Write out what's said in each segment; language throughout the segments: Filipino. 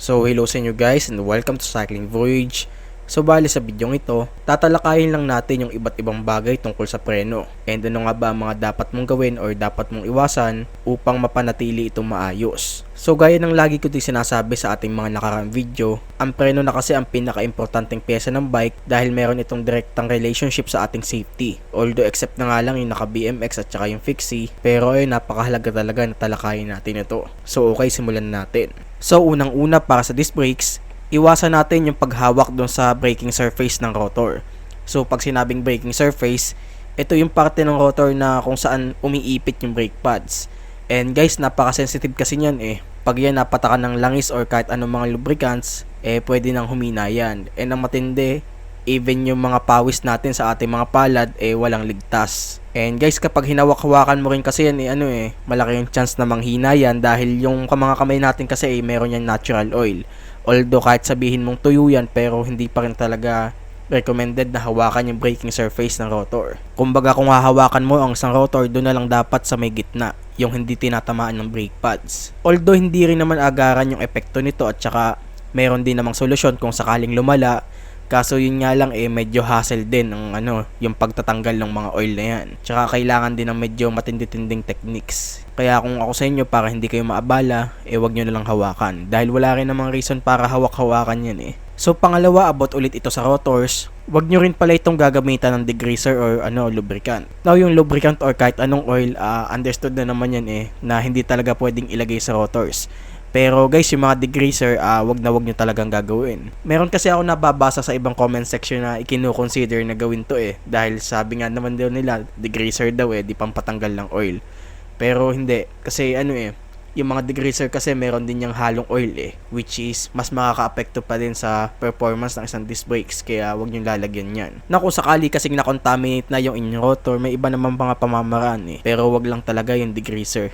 So hello sa inyo guys and welcome to Cycling Voyage. So bali sa bidyong ito, tatalakayin lang natin yung iba't ibang bagay tungkol sa preno and ano nga ba ang mga dapat mong gawin or dapat mong iwasan upang mapanatili itong maayos. So gaya ng lagi ko din sinasabi sa ating mga nakaraang video, ang preno na kasi ang pinaka-importanteng pyesa ng bike dahil meron itong direktang relationship sa ating safety. Although except na nga lang yung naka BMX at saka yung fixie, pero ay napakahalaga talaga na talakayin natin ito. So okay, simulan natin. So unang-una para sa disc brakes, iwasan natin yung paghawak doon sa braking surface ng rotor. So pag sinabing braking surface, ito yung parte ng rotor na kung saan umiipit yung brake pads. And guys, napaka-sensitive kasi niyan eh. Pag yan napatakan ng langis or kahit anong mga lubricants, eh pwede nang humina yan. And ang matindi, even yung mga pawis natin sa ating mga palad, eh walang ligtas. And guys, kapag hinawak-hawakan mo rin kasi yan, eh, ano eh, malaki yung chance na manghina yan dahil yung mga kamay natin kasi eh, meron yan natural oil. Although kahit sabihin mong tuyo yan, pero hindi pa rin talaga recommended na hawakan yung braking surface ng rotor. Kumbaga kung hahawakan mo ang isang rotor, doon na lang dapat sa may gitna, yung hindi tinatamaan ng brake pads. Although hindi rin naman agaran yung epekto nito at saka meron din namang solusyon kung sakaling lumala, Kaso yun nga lang eh medyo hassle din ang ano, yung pagtatanggal ng mga oil na yan. Tsaka kailangan din ng medyo matindi-tinding techniques. Kaya kung ako sa inyo para hindi kayo maabala, eh wag nyo na lang hawakan. Dahil wala rin namang reason para hawak-hawakan yan eh. So pangalawa about ulit ito sa rotors, wag nyo rin pala itong gagamitan ng degreaser or ano lubricant. Now yung lubricant or kahit anong oil, uh, understood na naman yan eh na hindi talaga pwedeng ilagay sa rotors. Pero guys, yung mga degreaser, uh, wag na wag nyo talagang gagawin. Meron kasi ako nababasa sa ibang comment section na ikino-consider na gawin to eh. Dahil sabi nga naman daw nila, degreaser daw eh, di pampatanggal ng oil. Pero hindi, kasi ano eh, yung mga degreaser kasi meron din yung halong oil eh which is mas makaka-apekto pa din sa performance ng isang disc brakes kaya wag niyo lalagyan yan na kung sakali kasing na-contaminate na yung inyong rotor may iba naman mga pamamaraan eh pero wag lang talaga yung degreaser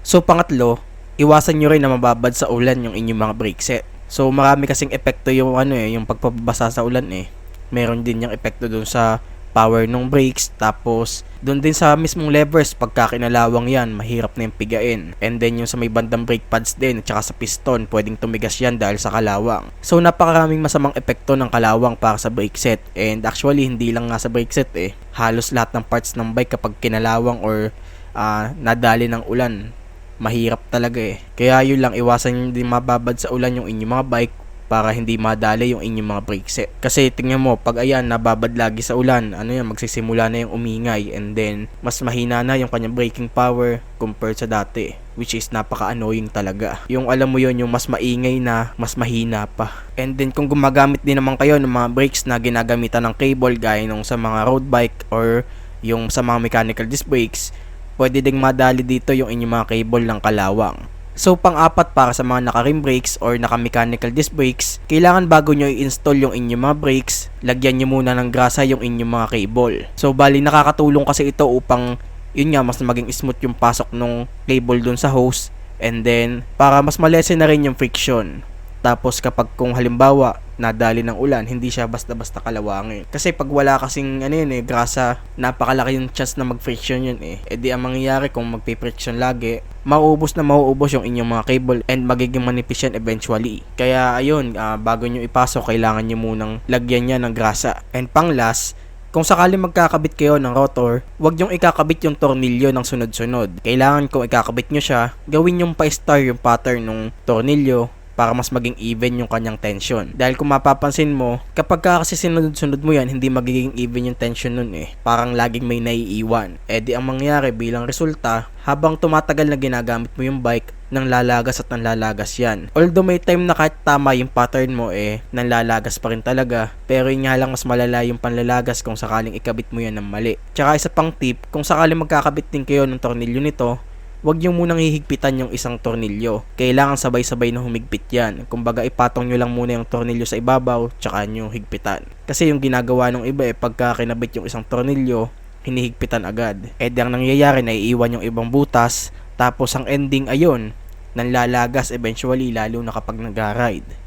so pangatlo iwasan nyo rin na mababad sa ulan yung inyong mga brake set. So marami kasing epekto yung ano eh, yung pagpapabasa sa ulan eh. Meron din yung epekto dun sa power ng brakes tapos doon din sa mismong levers pagka kinalawang yan mahirap na yung pigain and then yung sa may bandang brake pads din at saka sa piston pwedeng tumigas yan dahil sa kalawang so napakaraming masamang epekto ng kalawang para sa brake set and actually hindi lang nga sa brake set eh halos lahat ng parts ng bike kapag kinalawang or uh, nadali ng ulan mahirap talaga eh. Kaya yun lang, iwasan nyo din mababad sa ulan yung inyong mga bike para hindi madali yung inyong mga brake set. Kasi tingnan mo, pag ayan, nababad lagi sa ulan, ano yan, magsisimula na yung umingay and then mas mahina na yung kanyang braking power compared sa dati which is napaka-annoying talaga. Yung alam mo yon yung mas maingay na, mas mahina pa. And then kung gumagamit din naman kayo ng mga brakes na ginagamitan ng cable gaya nung sa mga road bike or yung sa mga mechanical disc brakes, pwede ding madali dito yung inyong mga cable ng kalawang. So pang-apat para sa mga naka-rim brakes or naka-mechanical disc brakes, kailangan bago nyo i-install yung inyong mga brakes, lagyan nyo muna ng grasa yung inyong mga cable. So bali nakakatulong kasi ito upang yun nga mas maging smooth yung pasok ng cable dun sa hose and then para mas malesen na rin yung friction. Tapos kapag kung halimbawa nadali ng ulan, hindi siya basta-basta kalawangin. Kasi pag wala kasing ano yun eh, grasa, napakalaki yung chance na mag-friction yun eh. E di ang mangyayari kung magpi-friction lagi, mauubos na mauubos yung inyong mga cable and magiging manipis eventually. Kaya ayun, uh, bago nyo ipasok, kailangan nyo munang lagyan niya ng grasa. And pang last, kung sakali magkakabit kayo ng rotor, huwag yung ikakabit yung tornilyo ng sunod-sunod. Kailangan kung ikakabit nyo siya, gawin yung pa-star yung pattern ng tornilyo para mas maging even yung kanyang tension. Dahil kung mapapansin mo, kapag ka kasi sinunod-sunod mo yan, hindi magiging even yung tension nun eh. Parang laging may naiiwan. Eh di ang mangyari bilang resulta, habang tumatagal na ginagamit mo yung bike, nang lalagas at nanlalagas yan. Although may time na kahit tama yung pattern mo eh, nanlalagas pa rin talaga. Pero yun nga lang mas malala yung panlalagas kung sakaling ikabit mo yan ng mali. Tsaka isa pang tip, kung sakaling magkakabit din kayo ng tornilyo nito, Huwag nyo munang hihigpitan yung isang tornilyo. Kailangan sabay-sabay na humigpit yan. Kumbaga ipatong nyo lang muna yung tornilyo sa ibabaw, tsaka nyo higpitan. Kasi yung ginagawa ng iba eh, pagka kinabit yung isang tornilyo, hinihigpitan agad. Eh ang nangyayari, naiiwan yung ibang butas, tapos ang ending ayon, nanlalagas eventually lalo na kapag nag-ride.